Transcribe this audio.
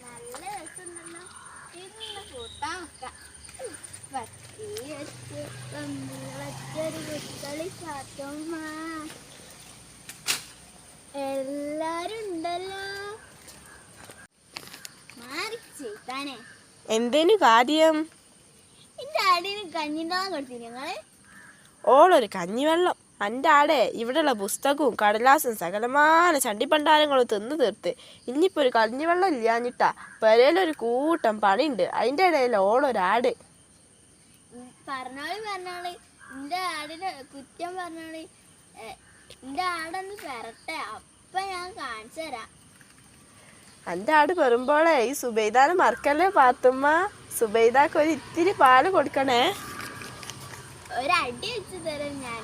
നല്ല രസമുണ്ടല്ലോ ഇന്ന് കൂട്ടാൻ വെക്കാം പത്തിരി കുത്തളി വിളച്ചൊരു എന്തേനു കാര്യം? ഓളൊരു കഞ്ഞിവെള്ളം. എന്റെ ആടെ ഇവിടെയുള്ള പുസ്തകവും കടലാസും സകലമാന ചണ്ടിപ്പണ്ടാരങ്ങളും തിന്നു തീർത്ത്. ഇനിയിപ്പോൾ ഒരു കഞ്ഞിവെള്ളം ഇല്ലാഞ്ഞിട്ടാ പെരയിലൊരു കൂട്ടം പണിയുണ്ട്. അതിന്റെ ഇടയിൽ ഓളൊരാട് പറഞ്ഞോളി പറഞ്ഞോളി. എന്റെ ആടിന് കുറ്റം പറഞ്ഞോളി. എന്റെ ആടൊന്ന് പെരട്ടെ. അപ്പൊ ഞാൻ കാണിച്ചു തരാം. എന്റെ ആട് പെറുമ്പോളേ ഈ സുബൈദാനെ മറക്കല്ലേ പാത്തുമ്മ സുബൈദാക്ക് ഒരു ഇത്തിരി പാൽ കൊടുക്കണേ. ഒരടി വെച്ച് തരാം ഞാൻ.